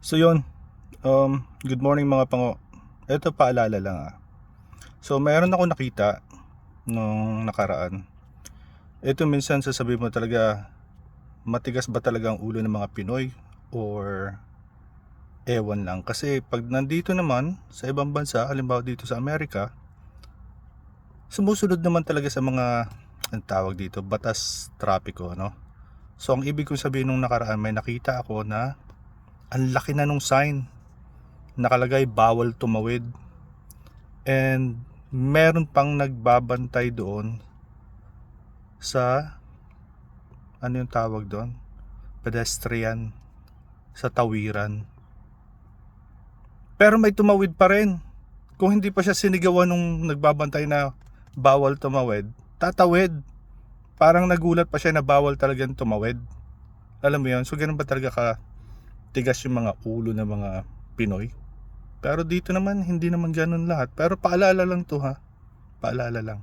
So yun, um, good morning mga pango. Ito paalala lang ah. So mayroon ako nakita nung nakaraan. Ito minsan sasabihin mo talaga matigas ba talaga ang ulo ng mga Pinoy or ewan lang. Kasi pag nandito naman sa ibang bansa, halimbawa dito sa Amerika, sumusunod naman talaga sa mga ang tawag dito, batas trapiko, no? So ang ibig kong sabihin nung nakaraan, may nakita ako na ang laki na nung sign. Nakalagay bawal tumawid. And meron pang nagbabantay doon sa ano yung tawag doon? Pedestrian sa tawiran. Pero may tumawid pa rin. Kung hindi pa siya sinigawan nung nagbabantay na bawal tumawid, tatawid. Parang nagulat pa siya na bawal talagang tumawid. Alam mo yun? So ganun ba talaga ka tigas yung mga ulo ng mga Pinoy? Pero dito naman, hindi naman ganun lahat. Pero paalala lang to ha. Paalala lang.